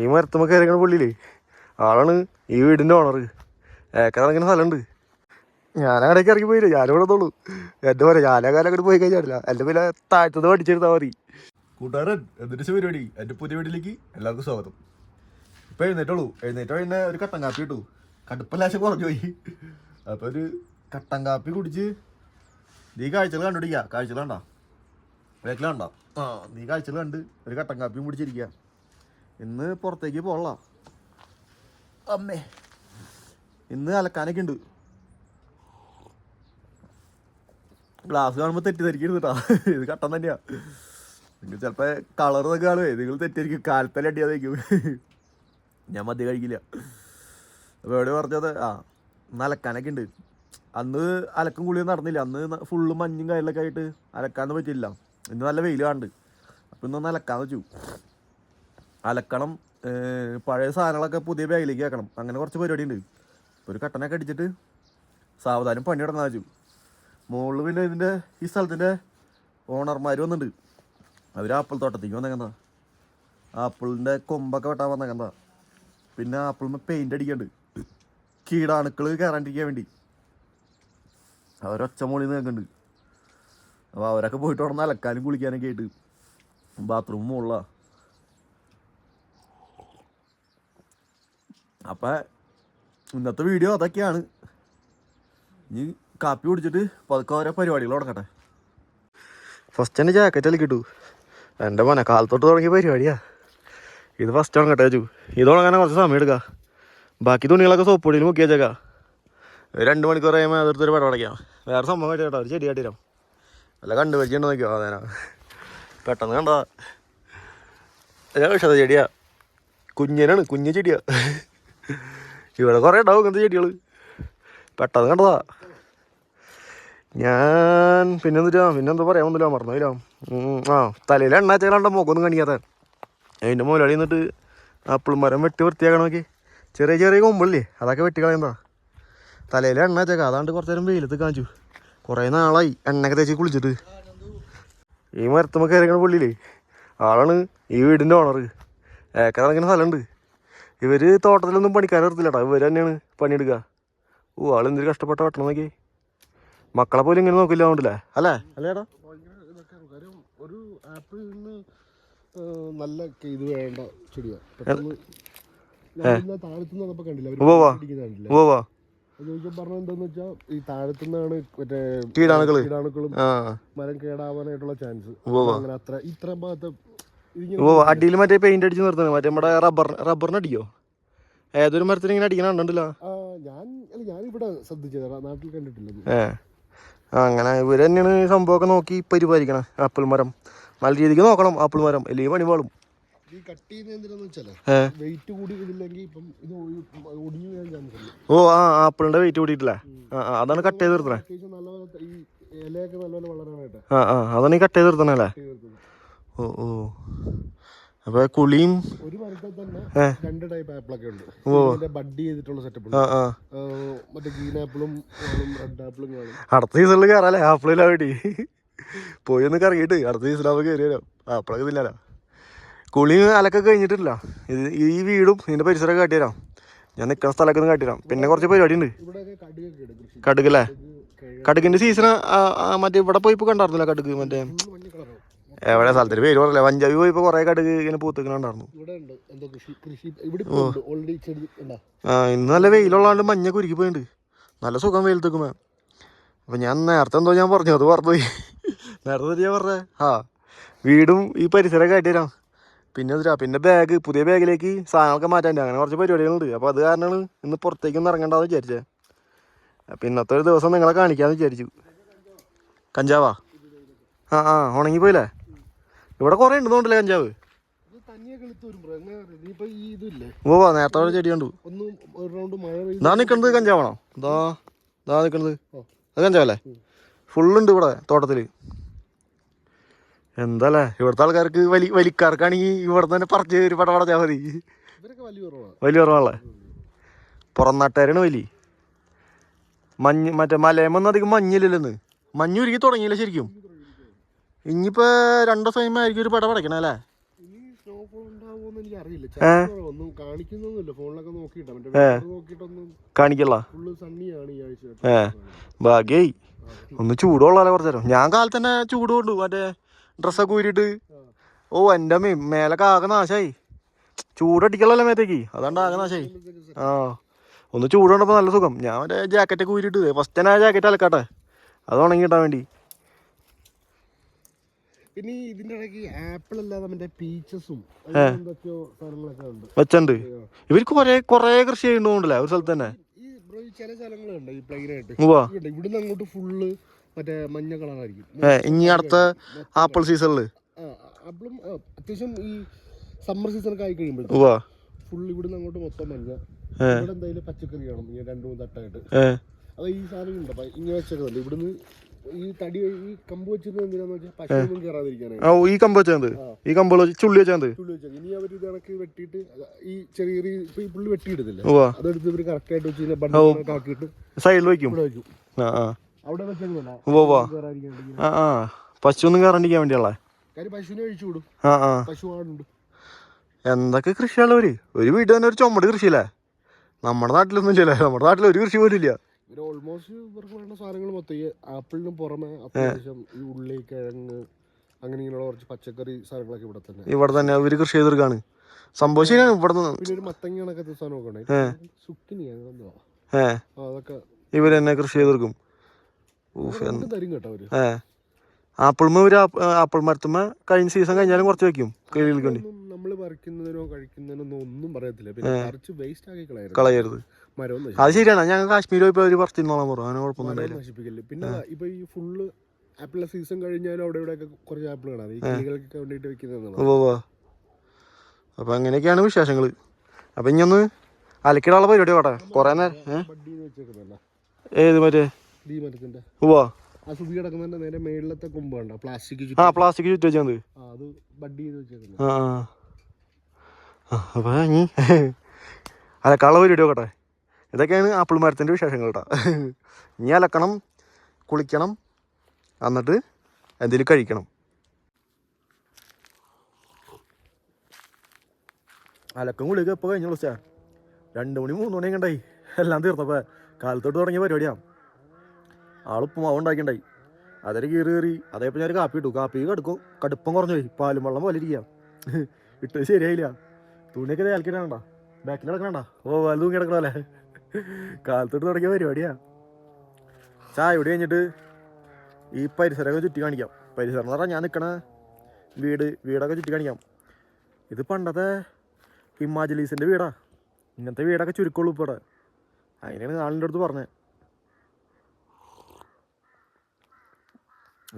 ഈ മരത്തുമ്മ കയറിക്കണ പുള്ളിയില്ലേ ആളാണ് ഈ വീടിന്റെ ഓണർ കണക്കിന് സ്ഥലമുണ്ട്. ഞാൻ അങ്ങടേക്ക് ഇറങ്ങി പോയില്ല? ഞാനിവിടെ തോളൂ എന്റെ പോലെ ഞാനാ കാലം അങ്ങോട്ട് പോയി കഴിഞ്ഞാൽ എന്റെ പിന്നെ താഴ്ത്തത് പഠിച്ചെടുത്താൽ മതി. കൂട്ടുകാരൻ എന്നിട്ട് പരിപാടി? എന്റെ പുതിയ വീട്ടിലേക്ക് എല്ലാവർക്കും സ്വാഗതം. ഇപ്പം എഴുന്നേറ്റുള്ളൂ എഴുന്നേറ്റോ പിന്നെ ഒരു കട്ടൻ കാപ്പി കിട്ടു. കടുപ്പല്ലാശ കുറഞ്ഞു പോയി. അപ്പോൾ ഒരു കട്ടൻ കാപ്പി കുടിച്ച് നീ കാഴ്ചകൾ കണ്ടുപിടിക്കുക കാഴ്ചകൾ കണ്ടോ? വേക്കിലുണ്ടോ ആ നീ കാഴ്ചകൾ കണ്ട് ഒരു കട്ടൻ കാപ്പിയും കുടിച്ചിരിക്കുക ഇന്ന് പുറത്തേക്ക് പോകല അമ്മേ. ഇന്ന് അലക്കാനൊക്കെ ഉണ്ട്. ഗ്ലാസ് കാണുമ്പോൾ തെറ്റിദ്ധരിക്കരുത് കേട്ടോ ഇത് കട്ടൻ തന്നെയാ. നിങ്ങൾ ചിലപ്പോൾ കളർ ഇതൊക്കെ കാണുമേ നിങ്ങൾ തെറ്റിദ്ധരിക്കും. കാലത്തല്ല അടിയാതായിരിക്കും ഞാൻ മതി കഴിക്കില്ല. അപ്പോൾ എവിടെ പറഞ്ഞത് ആ ഇന്ന് അലക്കാനൊക്കെ ഉണ്ട്. അന്ന് അലക്കും കുളിയും നടന്നില്ല. അന്ന് ഫുള്ള് മഞ്ഞും കയറിലൊക്കെ ആയിട്ട് അലക്കാനൊന്നും പറ്റില്ല ഇന്ന് നല്ല വെയിൽ കാണുന്നുണ്ട് അപ്പം ഇന്നൊന്ന് അലക്കാന്ന് വെച്ചു. അലക്കണം പഴയ സാധനങ്ങളൊക്കെ പുതിയ ബാഗിലേക്ക് ആക്കണം അങ്ങനെ കുറച്ച് പരിപാടി ഉണ്ട് ഒരു കട്ടനൊക്കെ അടിച്ചിട്ട് സാവധാനം പണി തുടങ്ങാൻ വെച്ചു. മുകളിൽ പിന്നെ ഇതിന്റെ ഈ സ്ഥലത്തിന്റെ ഓണർമാർ വന്നിട്ടുണ്ട് അവർ ആപ്പിൾ തോട്ടത്തേക്ക് വന്നേക്കെന്താ ആപ്പിളിന്റെ കൊമ്പൊക്കെ വെട്ടാൻ വന്നേക്കെന്താ പിന്നെ ആപ്പിളിന് പെയിന്റ് അടിക്കണ്ട് കീടാണുക്കൾ കയറാണ്ടിരിക്കാൻ വേണ്ടി അവരൊച്ച മോളിൽ നിന്ന് കേൾക്കുന്നുണ്ട്. അപ്പോൾ അവരൊക്കെ പോയിട്ട് അവിടെ നിന്ന് അലക്കാനും കുളിക്കാനൊക്കെ ആയിട്ട്. ബാത്റൂം മുകളിലാണ് അപ്പം ഇന്നത്തെ വീഡിയോ അതൊക്കെയാണ്. ഇനി കാപ്പി കുടിച്ചിട്ട് പതുക്കെ ഓരോ പരിപാടികൾ തുടങ്ങട്ടെ. ഫസ്റ്റ് തന്നെ ജാക്കറ്റ് അല്ലേ കിട്ടൂ എന്റെ മോനെ കാലത്തോട്ട് തുടങ്ങിയ പരിപാടിയാ. ഇത് ഫസ്റ്റ് തുടങ്ങട്ടെ ചു. ഇത് ഉണങ്ങാൻ കുറച്ച് സമയം എടുക്കുക ബാക്കി തുണികളൊക്കെ സോപ്പ് പൊടിയിൽ മുക്കി വെച്ചേക്കാം. രണ്ട് മണിക്കൂർ കഴിയുമ്പോൾ അതെടുത്തൊരു പടം അടയ്ക്കാം വേറെ സംഭവം കേട്ടോ ഒരു ചെടി കാട്ടിരാം അല്ല കണ്ടു പരിചയമുണ്ടോ നോക്കിയോ അതേനാ. പെട്ടെന്ന് കണ്ടാ വിഷത ചെടിയാ? കുഞ്ഞിനാണ് കുഞ്ഞു ചെടിയാ. ഇവിടെ കുറേ ഉണ്ടാവും ഇങ്ങനത്തെ ചെടികൾ പെട്ടെന്ന് കണ്ടതാ. ഞാൻ പിന്നെ എന്തിട്ടാ? പിന്നെ എന്താ പറയാൻ ഒന്നുമില്ല മറന്നില്ല ആ തലയിൽ എണ്ണ വെച്ചാൽ മുഖമൊന്നും കാണിക്കാത്ത. അതിന്റെ മുതലാളി എന്നിട്ട് ആപ്പിൾ മരം വെട്ടി വൃത്തിയാക്കണം നോക്കി. ചെറിയ ചെറിയ കൊമ്പില്ലേ അതൊക്കെ വെട്ടി കളയുന്നതാ തലയിൽ എണ്ണ വെച്ചേക്കാം. അതാണ്ട് കുറച്ച് നേരം വെയിലത്ത് കാണിച്ചു. കുറേ നാളായി എണ്ണയൊക്കെ തേച്ച് കുളിച്ചിട്ട്. ഈ മരത്തുമ്മ കയറിക്കണ പുള്ളിയില്ലേ? ആളാണ് ഈ വീടിന്റെ ഓണർ ഏക്കറങ്ങനെ സ്ഥലമുണ്ട്. ഇവർ തോട്ടത്തിലൊന്നും പണിക്കാൻ നിർത്തില്ലട്ടോ ഇവർ തന്നെയാണ് പണിയെടുക്കുക. ഓ ആളെന്തൊരു കഷ്ടപ്പെട്ട വെട്ടണം നോക്കി മക്കളെ പോലും ഇങ്ങനെ നോക്കില്ല അതുകൊണ്ടല്ലേ? അല്ലേ? അല്ലേ ചേട്ടാ ഭയങ്കര കാര്യം ഒരു ആപ്പിളിന് നല്ല ഇത് വേണ്ട ചെടിയാണ് താഴത്തുനിന്ന് കണ്ടില്ല വെച്ചാൽ ഈ താഴത്തുനിന്നാണ് മറ്റേ കീടാണുക്കൾ മരം കേടാവാനായിട്ടുള്ള ചാൻസ്. അങ്ങനെ അത്ര ഇത്ര ഭാഗത്ത് ഓ അടിയിൽ മറ്റേ പെയിന്റ് അടിച്ച് നിർത്തുന്നത്. മറ്റേ നമ്മുടെ റബ്ബർ റബ്ബറിന് അടിക്കോ? ഏതൊരു മരത്തിന് ഇങ്ങനെ അടിക്കണ കണ്ടില്ല ആ ഞാൻ ശ്രദ്ധിച്ചത്. നാട്ടിൽ കണ്ടിട്ടില്ല ഏ അങ്ങനെ ഇവർ തന്നെയാണ് സംഭവമൊക്കെ നോക്കി പരിപാലിക്കണം. ആപ്പിൾ മരം. നല്ല രീതിക്ക് നോക്കണം ആപ്പിൾ മരം. അല്ലെങ്കിൽ പണി പാളും. ഈ കട്ട് ചെയ്യുന്ന എന്തിനാന്ന് വെച്ചാലേ ഏ? വെയിറ്റ് കൂടി ഇതില്ലെങ്കിൽ ഇപ്പം ഇത് ഒഴി- ഒടിഞ്ഞു വീഴാൻ ചാൻസ് ഉണ്ട് ഓ ആ ആപ്പിളിന്റെ വെയിറ്റ് കൂടിയിട്ടില്ലേ? അതാണ് കട്ട് ചെയ്ത് നിർത്തണേ. ആ ആ അതാണ് ഈ കട്ട് ചെയ്ത് നിർത്തണേ അല്ലേ കട്ട് ചെയ്ത് വെക്കുന്നത്. ഓ ഓ. അപ്പോൾ കുളിയും ഒരു മരത്തിൽ തന്നെ രണ്ട് ടൈപ്പ് ആപ്പിളൊക്കെ ഉണ്ട്. ഇതിന്റെ ബഡ് ചെയ്തിട്ടുള്ള സെറ്റപ്പ് മറ്റേ ഗ്രീൻ ആപ്പിളും റെഡ് ആപ്പിളും കാണും. അടുത്ത സീസണിൽ കയറാല്ലേ ആപ്പിളില്ല വേണ്ടി. പോയി ഒന്ന് കറങ്ങിയിട്ട് അടുത്ത സീസണിലാവുമ്പോൾ കയറി വരാം. ആപ്പിളൊക്കെ തിന്നാലോ. കുളിയും അലക്കൊക്കെ കഴിഞ്ഞിട്ടില്ല. ഇത് ഈ വീടും ഇതിന്റെ പരിസരമൊക്കെ കാട്ടിത്തരാം ഞാൻ നിൽക്കുന്ന സ്ഥലമൊക്കെ ഒന്ന് കാട്ടിത്തരാം പിന്നെ കുറച്ച് പരിപാടി ഉണ്ട്. കടുകല്ലേ കിഴങ്ങ്. സീസൺ മറ്റേ ഇവിടെ പോയി കണ്ടായിരുന്നില്ല കടുക്? മറ്റേ എവിടെ സ്ഥലത്തിന് പേര് പറഞ്ഞില്ല. പഞ്ചാബി പോയി ഇപ്പൊ കൊറേ കടുക് ഇങ്ങനെ പൂത്തുക്കണുണ്ടായിരുന്നു. ആ ഇന്ന് നല്ല വെയിലുള്ളാണ്ട് മഞ്ഞ കുരുക്കി പോയിണ്ട്. നല്ല സുഖം വെയിലത്തേക്കുമ്പോ അപ്പൊ ഞാൻ നേരത്തെ എന്തോ ഞാൻ പറഞ്ഞു അത് മറന്നുപോയി നേരത്തെ ഞാൻ പറഞ്ഞേ? ആ വീടും ഈ പരിസരം ആയിട്ട് തരാം. പിന്നെ എന്തിനാ പിന്നെ ബാഗ് പുതിയ ബാഗിലേക്ക് സാധനങ്ങളൊക്കെ മാറ്റാൻ അങ്ങനെ കുറച്ച് പരിപാടികളുണ്ട്. അപ്പോൾ അത് കാരണമാണ് ഇന്ന് പുറത്തേക്കൊന്നും ഇറങ്ങണ്ടെന്ന് വിചാരിച്ചേ. അപ്പം ഇന്നത്തെ ഒരു ദിവസം നിങ്ങളെ കാണിക്കാമെന്ന് വിചാരിച്ചു. കഞ്ചാവാ? ആ ആ ഉണങ്ങിപ്പോയില്ലേ? ഇവിടെ കുറേ കഞ്ചാവ്? ഇപ്പൊ ഈ ഇതില്ലേ? ഓ നേരത്തെ ഒരു ചെടി കണ്ടു ഇതാ നിക്കണത് കഞ്ചാവണോ? ഇതാ ഇതാ നിക്കണത്. അത് കഞ്ചാവല്ലേ? ഫുള്ളുണ്ട് ഇവിടെ തോട്ടത്തിൽ. എന്താല്ലേ? ഇവിടുത്തെ ആൾക്കാർക്ക് വലി വലിക്കാർക്കാണെങ്കിൽ ഇവിടെ തന്നെ പറിച്ച് ഒരു പട പടച്ചാൽ മതി. വലിയ കുറവാണ്. വലിയ കുറവാണല്ലേ? പുറം നാട്ടുകാരാണ് വലി. മഞ്ഞ് മറ്റേ മലയമൊന്നും അധികം മഞ്ഞില്ലല്ലോ മഞ്ഞ് ഉരുക്കി തുടങ്ങിയില്ല ശരിക്കും? ഇനിയിപ്പോൾ രണ്ടോ സമയം കഴിയുമ്പോൾ ആയിരിക്കും ഒരു പട പടയ്ക്കണം അല്ലേ? കാണിക്കല്ല? ഭാഗ്യായി. ഒന്ന് ചൂടുള്ളാലേ കുറച്ചു ഞാൻ കാലത്ത് തന്നെ ചൂട് കൊണ്ടു. മറ്റേ ഡ്രസ്സൊക്കെ ഊരിട്ട് ഓ എന്റെ അമ്മ മേലൊക്കെ ആകെ നാശായി. ചൂടടിക്കലല്ലേ മേത്തേക്ക്? അതാണ്ട് ആകെ നാശായി. ആ. ഒന്ന് ചൂട് കൊണ്ടപ്പോൾ നല്ല സുഖം. ഞാൻ മറ്റേ ജാക്കറ്റൊക്കെ ഊരിട്ട് ഫസ്റ്റ് തന്നെ ആ ജാക്കറ്റ് അലക്കാട്ടെ. അത് ഉണങ്ങി കിട്ടാൻ വേണ്ടി. പിന്നെ ഇതിന്റെ ഇടയ്ക്ക് ആപ്പിൾ അല്ലാതെ മറ്റേ പീച്ചസും എന്തൊക്കെയോ സ്ഥലങ്ങളൊക്കെ ഉണ്ട്. വെച്ചുണ്ട് ഇവർക്ക് കൊറേ കുറേ കൃഷി ചെയ്യുന്നുണ്ടല്ലേ ഒരു സ്ഥലത്ത് തന്നെ? ഈ ബ്രോ ഈ ചില സ്ഥലങ്ങളുണ്ട് ഈ പ്ലെയിൻ ആയിട്ട് ഇവിടുന്ന് അങ്ങോട്ട് ഫുള്ള് മറ്റേ മഞ്ഞ കളറായിരിക്കും. ഇനി അടുത്ത ആപ്പിൾ സീസണിൽ ആപ്പിളും അത്യാവശ്യം ഈ സമ്മർ സീസണൊക്കെ ആയി കഴിയുമ്പോഴത്തേക്ക് ഫുള്ള് ഫുൾ ഇവിടുന്ന് അങ്ങോട്ട് മൊത്തം മഞ്ഞ. ഇവിടെ എന്തായാലും പച്ചക്കറി കാണും. ഇങ്ങനെ രണ്ടു മൂന്ന് തട്ടായിട്ട്. അത് ഈ സാധനം ഉണ്ട് ഇങ്ങനെ വെച്ചേക്കുന്നുണ്ട്. ഇവിടുന്ന് ഈ തടി ഈ കമ്പ് വെച്ചിരുന്നത് എന്തിനാന്ന് വെച്ചാൽ പശുവൊന്നും ആ ഈ കമ്പ് ഈ ചുള്ളി പുള്ളി വെച്ചാൽ ഇനി അവർ ഇത് കണക്ക് വെട്ടിയിട്ട് ഈ ചെറിയ ചെറിയ ഇപ്പൊ ഈ പുള്ളി വെട്ടിയിടുന്നില്ല ഉവ്വാ. അതെടുത്ത് ഇവർ കറക്റ്റ് ആയിട്ട് വെച്ച് ബണ്ടൊക്കെ ആക്കിയിട്ട് സൈഡിൽ വയ്ക്കും ഇവിടെ വെക്കും. ആ ആ. അവിടെ വെച്ചേക്കുന്നില്ല ഉവ്വ് ഉവ്വ്. കയറാതിരിക്കാണ്ടിരിക്കാൻ ആ ആ. പശു ഒന്നും കയറാണ്ടിരിക്കാൻ വേണ്ടിയുള്ള കാര്യം പശുവിനെ അഴിച്ചു വിടും. ആ ആ. പശു ആടുണ്ട്. എന്തൊക്കെ കൃഷിയുള്ളവര് ഒരു വീട്ടിൽ തന്നെ ഒരു ചുമട് കൃഷിയില്ലേ? നമ്മുടെ നാട്ടിലൊന്നും ഇല്ലല്ലേ. നമ്മുടെ നാട്ടിൽ ഒരു കൃഷി പോലും ഇല്ല. ഇവർ ഓൾമോസ്റ്റ് ഇവർക്ക് വേണ്ട സാധനങ്ങൾ മൊത്തം. ഈ ആപ്പിളിന് പുറമെ അത്യാവശ്യം ഈ ഉള്ളി കിഴങ്ങ് അങ്ങനെ ഇങ്ങനെയുള്ള കുറച്ച് പച്ചക്കറി സാധനങ്ങളൊക്കെ ഇവിടെ തന്നെ. ഇവിടെ തന്നെ അവർ കൃഷി ചെയ്തെടുക്കാണ് സംഭവം ശരിയാണ് ഇവിടെ പിന്നെ ഒരു മത്തങ്ങ കണക്കത്തെ സാധനം ഉണ്ട് ഏ. സുക്കിനിയാണ് എന്തോ. അതൊക്കെ ഇവർ തന്നെ കൃഷി ചെയ്തെടുക്കും തരും കേട്ടോ അവർ? ആപ്പിൾമ ഒരു ആപ്പിൾ മരത്തുമ്മ കഴിഞ്ഞ സീസൺ കഴിഞ്ഞാലും കുറച്ച് വെക്കും കിളികൾക്ക് നമ്മൾ പറിക്കുന്നതിനോ കഴിക്കുന്നതിനോ ഒന്നും പറയത്തില്ല. പിന്നെ കുറച്ച് വേസ്റ്റ് ആക്കി കളയരുത്. കളയരുത്. മരവും അത് ശരിയാണ്. ഞങ്ങൾ കാശ്മീർ പോയപ്പോൾ ഒരു പറിച്ചിരുന്നോളാം പറഞ്ഞു. അങ്ങനെ കുഴപ്പമൊന്നും ഉണ്ടായില്ല. പിന്നെ ഇപ്പൊ ഈ ഫുള്ള് ആപ്പിൾ സീസൺ കഴിഞ്ഞാലും അവിടെ ഇവിടെ കുറച്ച് ആപ്പിൾ കാണാം ഈ കിളികൾക്കൊക്കെ വേണ്ടിയിട്ട് വെക്കുന്നതാണ് ഉവ്വ് ഉവ്വ്. അപ്പൊ അങ്ങനെയൊക്കെയാണ് വിശേഷങ്ങൾ അപ്പൊ ഇനി ഒന്ന് അലക്കിടാനുള്ള പരിപാടി പോട്ടെ കൊറേ നേരം ഏത് മറ്റേ? ഉവ്വാ? ആ സുബി കിടക്കുന്നതിന്റെ നേരെ മേളിലത്തെ കൊമ്പ് കണ്ട? പ്ലാസ്റ്റിക് ആ പ്ലാസ്റ്റിക് ചുറ്റി വെച്ചാൽ അത് ചെയ്ത് വെച്ചേക്കുന്നത്. ആ അപ്പൊ അലക്കാനുള്ള പരിപാടി നോക്കട്ടെ ഇതൊക്കെയാണ് ആപ്പിൾ മരത്തിന്റെ വിശേഷങ്ങൾ കേട്ടോ ഇനി അലക്കണം കുളിക്കണം എന്നിട്ട് എന്തെങ്കിലും കഴിക്കണം. അലക്കും കുളിയൊക്കെ എപ്പോൾ കഴിഞ്ഞു വിളിച്ചാ രണ്ട് മണി മൂന്ന് മണിയൊക്കെ ഉണ്ടായി. എല്ലാം തീർന്നപ്പോൾ കാലത്തോട്ട് തുടങ്ങിയ പരിപാടിയാണ് ആളിപ്പം മാവ് ഉണ്ടാക്കിണ്ടായി. അതിൽ കീറി കയറി അതേപ്പോൾ ഞാൻ കാപ്പി ഇട്ടു. കാപ്പി കടുക്കും കടുപ്പം കുറഞ്ഞു പോയി. പാലും വെള്ളം പോലെ ഇരിക്കുക ഇട്ടത് ശരിയായില്ല. തുണിയൊക്കെ തേൽക്കിടണ്ട ബാക്കിൽ കിടക്കണണ്ട ഓ വലുത് കിടക്കണല്ലേ കാലത്തോട്ട് തുടങ്ങിയ പരിപാടിയാ. ചായ ഇവിടെ കഴിഞ്ഞിട്ട് ഈ പരിസരമൊക്കെ ചുറ്റി കാണിക്കാം. പരിസരം എന്ന് പറഞ്ഞാൽ ഞാൻ നിൽക്കണ വീട് വീടൊക്കെ ചുറ്റി കാണിക്കാം. ഇത് പണ്ടത്തെ ഹിമാചലീസിന്റെ വീടാ. ഇങ്ങനത്തെ വീടൊക്കെ ചുരുക്കമുള്ളൂ ഇപ്പോൾ ഇവിടെ അതിനാണ് ആളിന്റെ അടുത്ത് പറഞ്ഞത്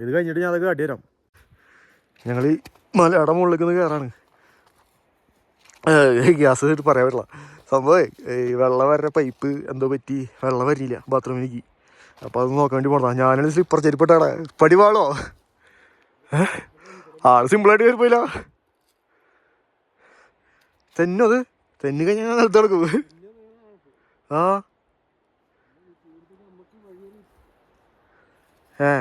ഇത് കഴിഞ്ഞിട്ട് ഞാൻ അതൊക്കെ കാട്ടിത്തരാം ഞങ്ങൾ ഈ മലയുടെ മുകളിലേക്ക് കയറാണ് ഗ്യാസ് പറയാൻ പറ്റില്ല. സംഭവം ഈ വെള്ളം വരുന്ന പൈപ്പ് എന്തോ പറ്റി വെള്ളം വരില്ല ബാത്റൂമിലേക്ക് അപ്പോൾ അത് നോക്കാൻ വേണ്ടി പോണതാ. ഞാനാണ് സ്ലിപ്പർ ചെരിപ്പിട്ടാണ്. പടിവാളോ ആൾ സിമ്പിളായിട്ട് കയറി പോയില്ല തെന്നു അത്? തെന്നു കഴിഞ്ഞാൽ ഞാൻ നിലത്ത് കിടക്കും ആ? ഏ?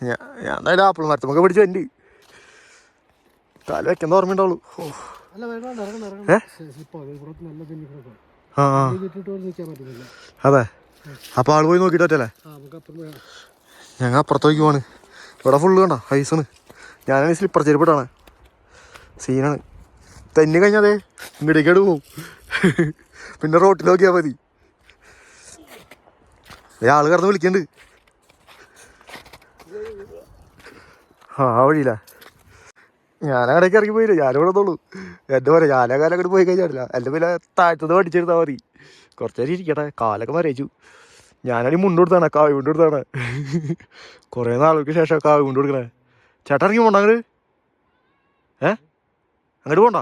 ഞാൻ ഞാൻ എന്തായാലും ആപ്പിൾ മരത്തുമൊക്കെ പിടിച്ച് എന്റെ തല വെക്കുന്ന ഓർമ്മയുണ്ടാവുള്ളൂ. ഓ. അതെ അപ്പൊ ആൾ പോയി നോക്കിട്ടല്ലേ പറ്റല്ലേ? ഞങ്ങൾ അപ്പുറത്തേക്ക് പോവാണ്. ഇവിടെ ഫുള്ള് കണ്ട? ഐസാണ് ഞാനാണ് സ്ലിപ്പർ ചെരുപ്പിട്ടാണ് സീനാണ് തന്നെ കഴിഞ്ഞാൽ ഇങ്ങടേക്കാട് പോവും. പിന്നെ റോട്ടിൽ നോക്കിയാൽ മതി. ആൾ കടന്ന് വിളിക്കണ്ട്. ആ വഴിയില്ല ഞാൻ അവിടേക്ക് ഇറങ്ങി പോയില്ല? ഞാനിവിടെ നിന്നുള്ളൂ എന്റെ പോലെ ഞാനാ കാലം അങ്ങോട്ട് പോയി കഴിഞ്ഞാടില്ല എന്റെ പിന്നെ താഴ്ത്തത് പഠിച്ചെടുത്താൽ മതി. കുറച്ച് നേരം ഇരിക്കട്ടെ. കാലൊക്കെ മരയിച്ചു. ഞാനാണ് മുണ്ട് കൊടുത്താണ് കാവ് കൊണ്ട് കൊടുത്താണ്. കുറേ നാളുകൾക്ക് ശേഷം കാവ് കൊണ്ട് കൊടുക്കണേ. ചേട്ടാ ഇറങ്ങി പോണ്ട അങ്ങോട്ട് ഏ? അങ്ങോട്ട് പോണ്ട?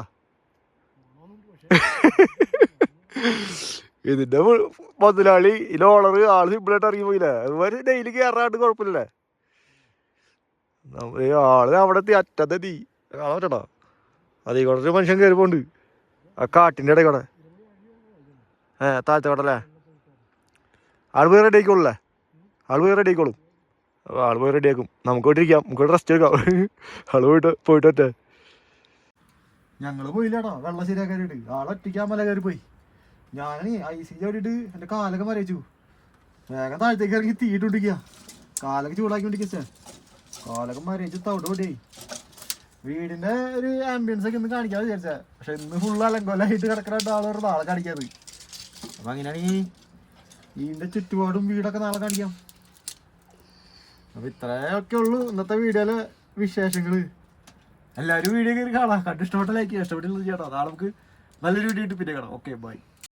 ഇതിന്റെ മുതലാളി ഇതിലെ ഓണർ ആൾ സിമ്പിളായിട്ട് ഇറങ്ങി പോയില്ലേ? അതുപോലെ ഡെയിലി കയറാണ്ട് ഈ ആൾ അവിടെ അറ്റത്തെത്തി കാണാൻ അത് അതീ കൂടെ മനുഷ്യൻ കയറി പോണ്ട് ആ കാട്ടിന്റെ ഇടയിൽ കൂടെ ഏ താഴ്ത്തക്കോട്ടല്ലേ ആൾ പോയി റെഡി ആയിക്കോളൂല്ലേ ആൾ പോയി റെഡി ആയിക്കോളും. ആൾ പോയി റെഡി ആക്കും. നമുക്ക് ഇവിടെ ഇരിക്കാം. നമുക്ക് റെസ്റ്റ് എടുക്കാം. ആൾ പോയിട്ട് പോയിട്ട് ഒറ്റ ഞങ്ങൾ പോയില്ലാട്ടോ വെള്ളം ശരിയാക്കാനായിട്ട്. ആളെ ഒറ്റയ്ക്കാൻ മല കയറി പോയി ഞാനീ ഐ സി ചോടിട്ട് എന്റെ കാലൊക്കെ മരയിച്ചു വേഗം താഴത്തേക്ക് ഇറങ്ങി തീയിട്ടുണ്ടിരിക്കുക കാലൊക്കെ ചൂടാക്കി ചൂടാക്കിക്കൊണ്ടിരിക്കുക കാലൊക്കെ മരയിച്ച് തവിട്ട് പൊടിയായി വീടിന്റെ ഒരു ആംബിയൻസ് ഒക്കെ ഇന്ന് കാണിക്കാൻ വിചാരിച്ചാ പക്ഷെ ഇന്ന് ഫുൾ അലങ്കോലായിട്ട് കിടക്കുന്ന ആളോ നാളെ കാണിക്കാത് അപ്പൊ അങ്ങനെയാണെങ്കിൽ ഇതിന്റെ ചുറ്റുപാടും വീടൊക്കെ നാളെ കാണിക്കാം. അപ്പൊ ഇത്രയൊക്കെ ഉള്ളൂ ഇന്നത്തെ വീഡിയോയിലെ വിശേഷങ്ങൾ. എല്ലാവരും വീഡിയോ കയറി കാണാം. കണ്ടിഷ്ടപ്പെട്ട ലൈക്ക് ചെയ്യാം ഇഷ്ടപ്പെട്ടില്ല ചേട്ടാ നാളെ നമുക്ക് നല്ലൊരു വീഡിയോ ഇട്ട് പിന്നെ കാണാം. Okay bye